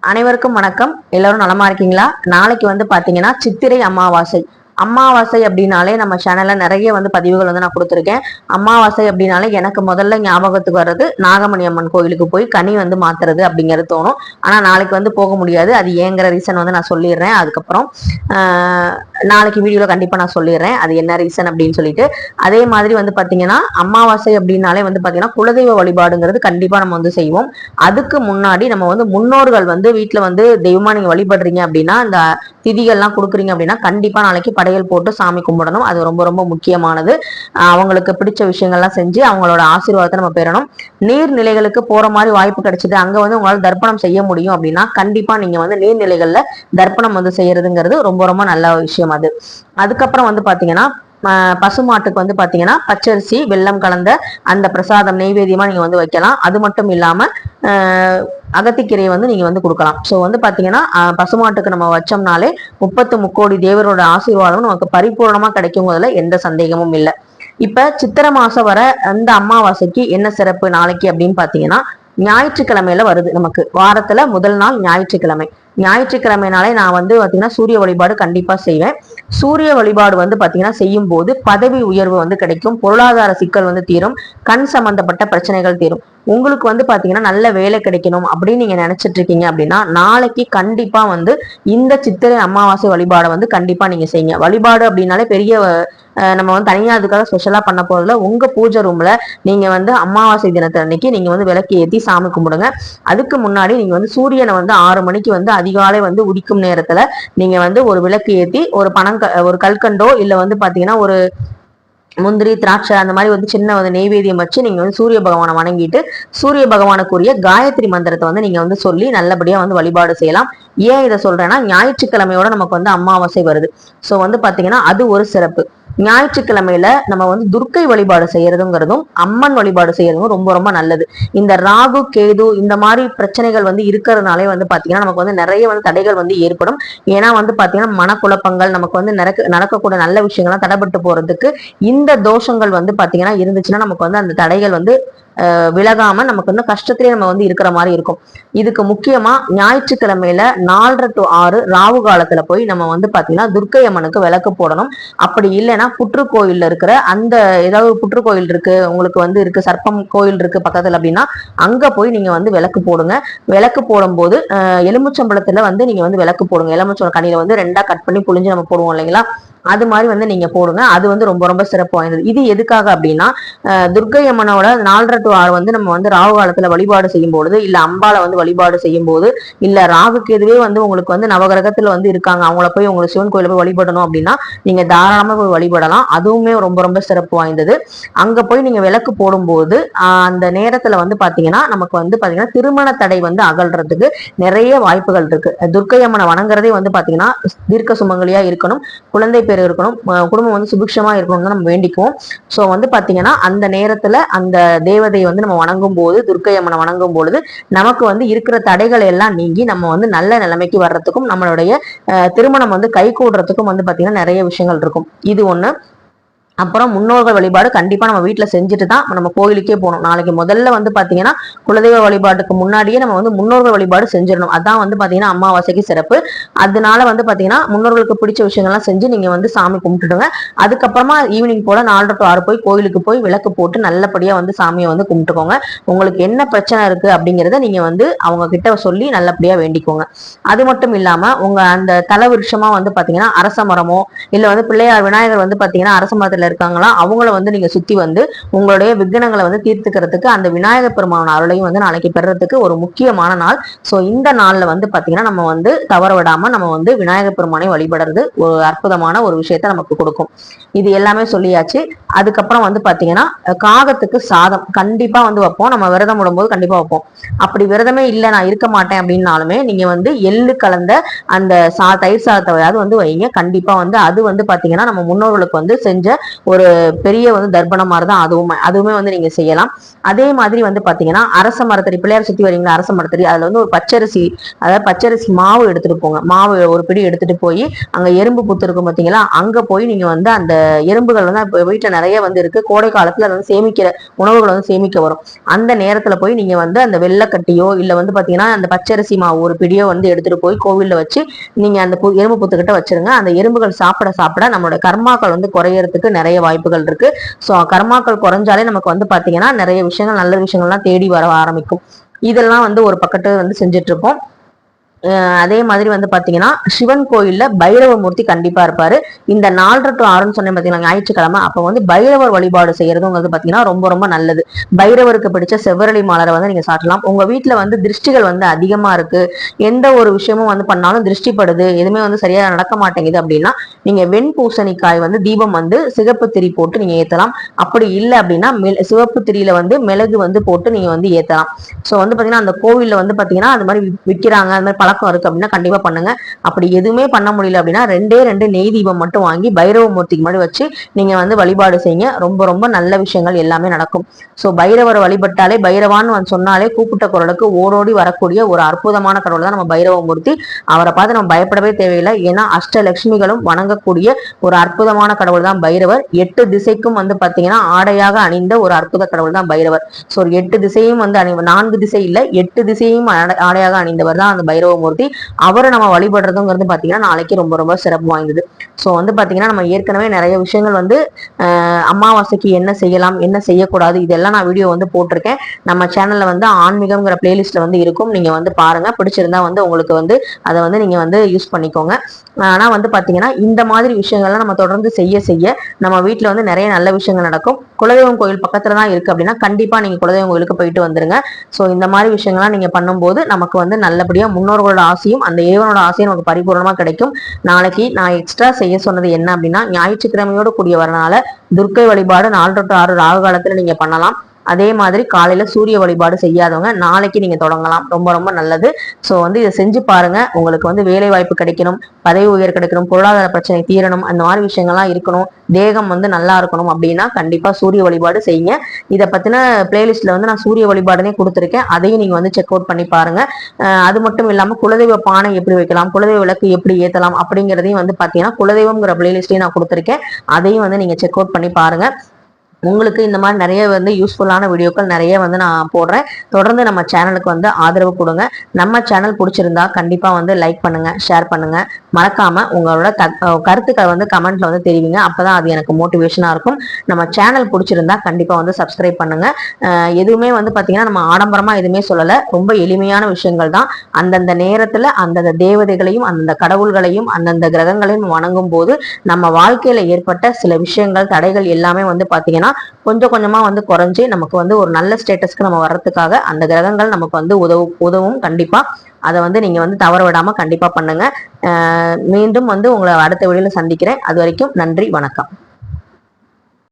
அனைவருக்கும் வணக்கம். எல்லாரும் நலமா இருக்கீங்களா? நாளைக்கு வந்து பாத்தீங்கன்னா சித்திரை அமாவாசை. அமாவாசை அப்படின்னாலே நம்ம சேனல்ல நிறைய வந்து பதிவுகள் வந்து நான் கொடுத்துருக்கேன். அமாவாசை அப்படின்னாலே எனக்கு முதல்ல ஞாபகத்துக்கு வர்றது நாகமணி அம்மன் கோயிலுக்கு போய் கனி வந்து மாத்துறது அப்படிங்கிறது தோணும். ஆனா நாளைக்கு வந்து போக முடியாது. அது ஏங்கிற ரீசன் வந்து நான் சொல்லிடுறேன். அதுக்கப்புறம் நாளைக்கு வீடியோல கண்டிப்பா நான் சொல்லிடுறேன். அது என்ன ரீசன் அப்படின்னு சொல்லிட்டு. அதே மாதிரி வந்து பாத்தீங்கன்னா அமாவாசை அப்படின்னாலே வந்து பாத்தீங்கன்னா குலதெய்வ வழிபாடுங்கிறது கண்டிப்பா நம்ம வந்து செய்வோம். அதுக்கு முன்னாடி நம்ம வந்து முன்னோர்கள் வந்து வீட்டுல வந்து தெய்வமா நீங்க வழிபடுறீங்க அப்படின்னா இந்த திதிகள்லாம் கொடுக்குறீங்க அப்படின்னா கண்டிப்பா நாளைக்கு படையல் போட்டு சாமி கும்பிடணும். அது ரொம்ப ரொம்ப முக்கியமானது. அவங்களுக்கு பிடிச்ச விஷயங்கள்லாம் செஞ்சு அவங்களோட ஆசீர்வாதத்தை நம்ம பெறணும். நீர்நிலைகளுக்கு போற மாதிரி வாய்ப்பு கிடைச்சிது. அங்க வந்து உங்களால தர்ப்பணம் செய்ய முடியும் அப்படின்னா கண்டிப்பா நீங்க வந்து நீர்நிலைகளில் தர்ப்பணம் வந்து செய்யறதுங்கிறது ரொம்ப ரொம்ப நல்ல விஷயம் அது. அதுக்கப்புறம் வந்து பார்த்தீங்கன்னா பசுமாட்டுக்கு வந்து பார்த்தீங்கன்னா பச்சரிசி வெள்ளம் கலந்த அந்த பிரசாதம் நெய்வேதியமாக நீங்கள் வந்து வைக்கலாம். அது மட்டும் இல்லாமல் அகத்திக்கீரையை வந்து நீங்கள் வந்து கொடுக்கலாம். ஸோ வந்து பார்த்தீங்கன்னா பசுமாட்டுக்கு நம்ம வச்சோம்னாலே முப்பத்து முக்கோடி தேவரோட ஆசீர்வாதம் நமக்கு பரிபூர்ணமா கிடைக்குங்கிறதுல எந்த சந்தேகமும் இல்லை. இப்போ சித்திரை மாதம் வர அந்த அமாவாசைக்கு என்ன சிறப்பு நாளைக்கு அப்படின்னு பார்த்தீங்கன்னா ஞாயிற்றுக்கிழமையில வருது நமக்கு. வாரத்துல முதல் நாள் ஞாயிற்றுக்கிழமை. ஞாயிற்றுக்கிழமைனாலே நான் வந்து பாத்தீங்கன்னா சூரிய வழிபாடு கண்டிப்பா செய்வேன். சூரிய வழிபாடு வந்து பாத்தீங்கன்னா செய்யும் போது பதவி உயர்வு வந்து கிடைக்கும். பொருளாதார சிக்கல் வந்து தீரும். கண் சம்பந்தப்பட்ட பிரச்சனைகள் தீரும். உங்களுக்கு வந்து பாத்தீங்கன்னா நல்ல வேலை கிடைக்கணும் அப்படின்னு நீங்க நினைச்சிட்டு இருக்கீங்க அப்படின்னா நாளைக்கு கண்டிப்பா வந்து இந்த சித்திரை அமாவாசை வழிபாடை வந்து கண்டிப்பா நீங்க செய்யுங்க. வழிபாடு அப்படின்னாலே பெரிய நம்ம வந்து தனியா அதுக்காக ஸ்பெஷலாக பண்ண போகிறதுல உங்கள் பூஜை ரூமில் நீங்கள் வந்து அமாவாசை தினத்தை அன்னைக்கு நீங்கள் வந்து விளக்கு ஏற்றி சாமி கும்பிடுங்க. அதுக்கு முன்னாடி நீங்கள் வந்து சூரியனை வந்து ஆறு மணிக்கு வந்து அதிகாலை வந்து உடிக்கும் நேரத்தில் நீங்கள் வந்து ஒரு விளக்கு ஏற்றி ஒரு பணம் ஒரு கல்கண்டோ இல்லை வந்து பார்த்தீங்கன்னா ஒரு முந்திரி திராட்சை அந்த மாதிரி வந்து சின்ன வந்து நெய்வேதியம் வச்சு நீங்க வந்து சூரிய பகவானை வணங்கிட்டு சூரிய பகவானுக்குரிய காயத்ரி மந்திரத்தை வந்து நீங்க வந்து சொல்லி நல்லபடியா வந்து வழிபாடு செய்யலாம். ஏன் இதை சொல்றேன்னா ஞாயிற்றுக்கிழமையோட நமக்கு வந்து அமாவாசை வருது. சோ வந்து பாத்தீங்கன்னா அது ஒரு சிறப்பு. ஞாயிற்றுக்கிழமையில நம்ம வந்து துர்க்கை வழிபாடு செய்யறதுங்கிறதும் அம்மன் வழிபாடு செய்யறதும் ரொம்ப ரொம்ப நல்லது. இந்த ராகு கேது இந்த மாதிரி பிரச்சனைகள் வந்து இருக்கிறதுனாலே வந்து பாத்தீங்கன்னா நமக்கு வந்து நிறைய வந்து தடைகள் வந்து ஏற்படும். ஏன்னா வந்து பாத்தீங்கன்னா மனக்குழப்பங்கள் நமக்கு வந்து நடக்க நடக்கக்கூடிய நல்ல விஷயங்கள்லாம் தடைபட்டு போறதுக்கு இந்த தோஷங்கள் வந்து பாத்தீங்கன்னா இருந்துச்சுன்னா நமக்கு வந்து அந்த தடைகள் வந்து விலகாம நமக்கு வந்து கஷ்டத்திலே நம்ம வந்து இருக்கிற மாதிரி இருக்கும். இதுக்கு முக்கியமா ஞாயிற்றுக்கிழமையில நாலரை டு ஆறு ராவு காலத்துல போய் நம்ம வந்து பாத்தீங்கன்னா துர்க்கை அம்மனுக்கு விளக்கு போடணும். அப்படி இல்லைன்னா புற்றுக்கோயில்ல இருக்கிற அந்த ஏதாவது புற்றுக்கோயில் இருக்கு உங்களுக்கு வந்து இருக்கு சர்ப்பம் கோயில் இருக்கு பக்கத்துல அப்படின்னா அங்க போய் நீங்க வந்து விளக்கு போடுங்க. விளக்கு போடும்போது எலுமிச்சம்பழத்துல வந்து நீங்க வந்து விளக்கு போடுங்க. எலுமிச்சம்பழம் கனியில வந்து ரெண்டா கட் பண்ணி புளிஞ்சு நம்ம போடுவோம் இல்லைங்களா? அது மாதிரி வந்து நீங்க போடுங்க. அது வந்து ரொம்ப ரொம்ப சிறப்பு வாய்ந்தது. இது எதுக்காக அப்படின்னா துர்கை துர்க்கை அம்மனோட நாலரை டு ஆறு வந்து நம்ம வந்து ராகு காலத்துல வழிபாடு செய்யும் பொழுது இல்ல அம்பால வந்து வழிபாடு செய்யும் போது இல்ல ராகுக்கு எதுவே வந்து உங்களுக்கு வந்து நவகிரகத்துல வந்து இருக்காங்க. அவங்கள போய் உங்களுக்கு சிவன் கோயில போய் வழிபடணும் அப்படின்னா நீங்க தாராளமா போய் வழிபடலாம். அதுவுமே ரொம்ப ரொம்ப சிறப்பு வாய்ந்தது. அங்க போய் நீங்க விளக்கு போடும்போது ஆஹ், அந்த நேரத்துல வந்து பாத்தீங்கன்னா நமக்கு வந்து பாத்தீங்கன்னா திருமண தடை வந்து அகல்றதுக்கு நிறைய வாய்ப்புகள் இருக்கு. துர்க்கை அம்மனை வணங்குறதே வந்து பாத்தீங்கன்னா தீர்க்க சுமங்கலியா இருக்கணும். குழந்தை பேர் இருக்கணும். குடும்பம் வந்து சுபிக்ஷமா இருக்கணும்னு நம்ம வேண்டிக்குவோம். சோ வந்து பாத்தீங்கன்னா அந்த நேரத்துல அந்த தேவதையை வந்து நம்ம வணங்கும் போது துர்க்கை அம்மனை வணங்கும் பொழுது நமக்கு வந்து இருக்கிற தடைகளை எல்லாம் நீங்கி நம்ம வந்து நல்ல நிலைமைக்கு வர்றதுக்கும் நம்மளுடைய திருமணம் வந்து கை கூடுறதுக்கும் வந்து பாத்தீங்கன்னா நிறைய விஷயங்கள் இருக்கும். இது ஒண்ணு. அப்புறம் முன்னோர்கள் வழிபாடு கண்டிப்பாக நம்ம வீட்டில் செஞ்சுட்டு தான் நம்ம கோயிலுக்கே போகணும். நாளைக்கு முதல்ல வந்து பார்த்தீங்கன்னா குலதெய்வ வழிபாட்டுக்கு முன்னாடியே நம்ம வந்து முன்னோர்கள் வழிபாடு செஞ்சிடணும். அதான் வந்து பார்த்தீங்கன்னா அமாவாசைக்கு சிறப்பு. அதனால வந்து பார்த்தீங்கன்னா முன்னோர்களுக்கு பிடிச்ச விஷயங்கள்லாம் செஞ்சு நீங்கள் வந்து சாமி கும்பிட்டுடுங்க. அதுக்கப்புறமா ஈவினிங் போல் நாலரை டு ஆறு போய் கோயிலுக்கு போய் விளக்கு போட்டு நல்லபடியாக வந்து சாமியை வந்து கும்பிட்டுக்கோங்க. உங்களுக்கு என்ன பிரச்சனை இருக்குது அப்படிங்கிறத நீங்கள் வந்து அவங்க கிட்ட சொல்லி நல்லபடியாக வேண்டிக்கோங்க. அது மட்டும் இல்லாமல் உங்கள் அந்த தலை விருஷமாக வந்து பார்த்தீங்கன்னா அரச மரமோ இல்லை வந்து பிள்ளையார் விநாயகர் வந்து பார்த்தீங்கன்னா அரச மரத்தில் இருக்காங்களா அவங்கள வந்து நீங்க சுத்தி வந்து உங்களுடைய விக்னங்களை வந்து தீர்த்துக்கிறதுக்கு அந்த விநாயகர் பெருமான அருளையும் வந்து நாளைக்கு பெறறதுக்கு ஒரு முக்கியமான நாள். ஸோ இந்த நாள்ல வந்து பாத்தீங்கன்னா நம்ம வந்து தவற விடாம நம்ம வந்து விநாயகர் பெருமானை வழிபடுறது ஒரு அற்புதமான ஒரு விஷயத்த நமக்கு கொடுக்கும். இது எல்லாமே சொல்லியாச்சு. அதுக்கப்புறம் வந்து பாத்தீங்கன்னா காகத்துக்கு சாதம் கண்டிப்பா வந்து வைப்போம். நம்ம விரதம் விடும்போது கண்டிப்பா வைப்போம். அப்படி விரதமே இல்லை நான் இருக்க மாட்டேன் அப்படின்னாலுமே நீங்க வந்து எள்ளு கலந்த அந்த சா தயிர் சாதத்தையாவது வந்து வைங்க. கண்டிப்பா வந்து அது வந்து பாத்தீங்கன்னா நம்ம முன்னோர்களுக்கு வந்து செஞ்ச ஒரு பெரிய வந்து தர்ப்பணம் மாதிரி தான் அதுவுமே அதுவுமே வந்து நீங்க செய்யலாம். அதே மாதிரி வந்து பாத்தீங்கன்னா அரச மரத்தடி பிள்ளையார் சுத்தி வரீங்களா அரச மரத்தடி அதுல வந்து ஒரு பச்சரிசி அதாவது பச்சரிசி மாவு எடுத்துட்டு போங்க. மாவு ஒரு பிடி எடுத்துட்டு போய் அங்க எறும்பு புத்து இருக்கும் பாத்தீங்களா அங்க போய் நீங்க வந்து அந்த எறும்புகள் வந்து இப்போ வீட்டுல நிறைய வந்து இருக்கு. கோடை காலத்துல அது வந்து சேமிக்கிற உணவுகளை வந்து சேமிக்க வரும். அந்த நேரத்துல போய் நீங்க வந்து அந்த வெள்ளக்கட்டியோ இல்ல வந்து பாத்தீங்கன்னா அந்த பச்சரிசி மாவு ஒரு பிடியோ வந்து எடுத்துட்டு போய் கோவில்ல வச்சு நீங்க அந்த பு- எறும்பு புத்துக்கிட்ட வச்சிருங்க. அந்த எறும்புகள் சாப்பிட சாப்பிட நம்மளோட கர்மாக்கள் வந்து குறையறதுக்கு நிறைய வாய்ப்புகள் இருக்கு. ஸோ கர்மாக்கள் குறைஞ்சாலே நமக்கு வந்து பாத்தீங்கன்னா நிறைய விஷயங்கள் நல்ல விஷயங்கள்லாம் தேடி வர ஆரம்பிக்கும். இதெல்லாம் வந்து ஒரு பக்கத்து வந்து செஞ்சுட்டு இருப்போம் அதே மாதிரி வந்து பார்த்தீங்கன்னா சிவன் கோயிலில் பைரவ மூர்த்தி கண்டிப்பாக இருப்பார். இந்த நாலரை டு ஆறுன்னு சொன்னேன் பார்த்தீங்களா ஞாயிற்றுக்கிழமை. அப்போ வந்து பைரவர் வழிபாடு செய்கிறதுங்கிறது பார்த்தீங்கன்னா ரொம்ப ரொம்ப நல்லது. பைரவருக்கு பிடிச்ச செவ்வரளி மாலரை வந்து நீங்கள் சாட்டலாம் உங்கள் வீட்டில் வந்து திருஷ்டிகள் வந்து அதிகமாக இருக்கு. எந்த ஒரு விஷயமும் வந்து பண்ணாலும் திருஷ்டிப்படுது. எதுவுமே வந்து சரியாக நடக்க மாட்டேங்குது அப்படின்னா நீங்கள் வெண் பூசணிக்காய் வந்து தீபம் வந்து சிகப்பு திரி போட்டு நீங்கள் ஏற்றலாம் அப்படி இல்லை அப்படின்னா மெ- சிவப்பு திரியில வந்து மிளகு வந்து போட்டு நீங்கள் வந்து ஏற்றலாம் ஸோ வந்து பார்த்தீங்கன்னா அந்த கோவில்ல வந்து பார்த்தீங்கன்னா அது மாதிரி விற்கிறாங்க அது அந்த மாதிரி பழக்கம் இருக்கு அப்படின்னா கண்டிப்பா பண்ணுங்க. அப்படி எதுவுமே பண்ண முடியல அப்படின்னா ரெண்டே ரெண்டு நெய் தீபம் மட்டும் வாங்கி பைரவ மூர்த்திக்கு முன்னாடி வச்சு நீங்க வந்து வழிபாடு செய்யுங்க. ரொம்ப ரொம்ப நல்ல விஷயங்கள் எல்லாமே நடக்கும். ஸோ பைரவரை வழிபட்டாலே பைரவான்னு வந்து சொன்னாலே கூப்பிட்ட குரலுக்கு ஓடோடி வரக்கூடிய ஒரு அற்புதமான கடவுள் தான் நம்ம பைரவ மூர்த்தி அவரை பார்த்து நம்ம பயப்படவே தேவையில்லை. ஏன்னா அஷ்டலட்சுமிகளும் வணங்கக்கூடிய ஒரு அற்புதமான கடவுள் தான் பைரவர். எட்டு திசைக்கும் வந்து பாத்தீங்கன்னா ஆடையாக அணிந்த ஒரு அற்புத கடவுள் தான் பைரவர். சோ எட்டு திசையும் வந்து அணி நான்கு திசை இல்ல. எட்டு திசையும் ஆடையாக அணிந்தவர் தான் அந்த பைரவ மூர்த்தி. அவரை நம்ம வழிபடுறதுங்கிறது பாத்தீங்கன்னா நாளைக்கு ரொம்ப ரொம்ப சிறப்பு வாய்ந்தது. ஸோ வந்து பார்த்தீங்கன்னா நம்ம ஏற்கனவே நிறைய விஷயங்கள் வந்து அமாவாசைக்கு என்ன செய்யலாம் என்ன செய்யக்கூடாது இதெல்லாம் நான் வீடியோ வந்து போட்டிருக்கேன். நம்ம சேனலில் வந்து ஆன்மீகம்ங்கிற பிளேலிஸ்ட்ல வந்து இருக்கும். நீங்கள் வந்து பாருங்க. பிடிச்சிருந்தா வந்து உங்களுக்கு வந்து அதை வந்து நீங்கள் வந்து யூஸ் பண்ணிக்கோங்க. ஆனால் வந்து பார்த்தீங்கன்னா இந்த மாதிரி விஷயங்கள்லாம் நம்ம தொடர்ந்து செய்ய செய்ய நம்ம வீட்டில் வந்து நிறைய நல்ல விஷயங்கள் நடக்கும். குலதெய்வம் கோயில் பக்கத்துல தான் இருக்கு அப்படின்னா கண்டிப்பா நீங்க குலதெய்வம் கோயிலுக்கு போயிட்டு வந்துருங்க. சோ இந்த மாதிரி விஷயங்கள்லாம் நீங்க பண்ணும்போது நமக்கு வந்து நல்லபடியா முன்னோர்களோட ஆசையும் அந்த இறைவனோட ஆசையும் நமக்கு பரிபூர்ணமா கிடைக்கும். நாளைக்கு நான் எக்ஸ்ட்ரா செய்ய சொன்னது என்ன அப்படின்னா ஞாயிற்றுக்கிழமையோட கூடிய வரனால துர்க்கை வழிபாடு நாலு டு ஆறு ராகு காலத்துல நீங்க பண்ணலாம். அதே மாதிரி காலையில சூரிய வழிபாடு செய்யாதவங்க நாளைக்கு நீங்க தொடங்கலாம். ரொம்ப ரொம்ப நல்லது. ஸோ வந்து இதை செஞ்சு பாருங்க. உங்களுக்கு வந்து வேலை வாய்ப்பு கிடைக்கணும் பதவி உயர் கிடைக்கணும் பொருளாதார பிரச்சனை தீரணும் அந்த மாதிரி விஷயங்கள்லாம் இருக்கணும். தேகம் வந்து நல்லா இருக்கணும் அப்படின்னா கண்டிப்பா சூரிய வழிபாடு செய்யுங்க. இதை பத்தின பிளேலிஸ்ட்ல வந்து நான் சூரிய வழிபாடுனே கொடுத்துருக்கேன். அதையும் நீங்க வந்து செக் அவுட் பண்ணி பாருங்க. அது மட்டும் இல்லாம குலதெய்வ பானை எப்படி வைக்கலாம் குலதெய்வ விளக்கு எப்படி ஏத்தலாம் அப்படிங்கிறதையும் வந்து பாத்தீங்கன்னா குலதெய்வம்ங்கிற பிளேலிஸ்டையும் நான் கொடுத்துருக்கேன். அதையும் வந்து நீங்க செக் அவுட் பண்ணி பாருங்க. உங்களுக்கு இந்த மாதிரி நிறைய வந்து யூஸ்ஃபுல்லான வீடியோக்கள் நிறைய வந்து நான் போடுறேன். தொடர்ந்து நம்ம சேனலுக்கு வந்து ஆதரவு கொடுங்க. நம்ம சேனல் பிடிச்சிருந்தா கண்டிப்பாக வந்து லைக் பண்ணுங்க ஷேர் பண்ணுங்க. மறக்காம உங்களோட கருத்துக்களை வந்து கமெண்ட்ல வந்து தெரிவிங்க. அப்பதான் அது எனக்கு மோட்டிவேஷனாக இருக்கும். நம்ம சேனல் பிடிச்சிருந்தா கண்டிப்பாக வந்து சப்ஸ்கிரைப் பண்ணுங்க. எதுவுமே வந்து பார்த்தீங்கன்னா நம்ம ஆடம்பரமாக எதுவுமே சொல்லலை. ரொம்ப எளிமையான விஷயங்கள் தான். அந்தந்த நேரத்தில் அந்தந்த தேவதைகளையும் அந்தந்த கடவுள்களையும் அந்தந்த கிரகங்களையும் வணங்கும் போது நம்ம வாழ்க்கையில ஏற்பட்ட சில விஷயங்கள் தடைகள் எல்லாமே வந்து பாத்தீங்கன்னா கொஞ்சம் கொஞ்சமா வந்து குறைஞ்சு நமக்கு வந்து ஒரு நல்ல ஸ்டேட்டஸ்க்கு நம்ம வர்றதுக்காக அந்த கிரகங்கள் நமக்கு வந்து உதவு உதவும் கண்டிப்பா. அதை வந்து நீங்க வந்து தவற விடாம கண்டிப்பா பண்ணுங்க. மீண்டும் வந்து உங்களை அடுத்த வீடியோவில் சந்திக்கிறேன். அது வரைக்கும் நன்றி வணக்கம்.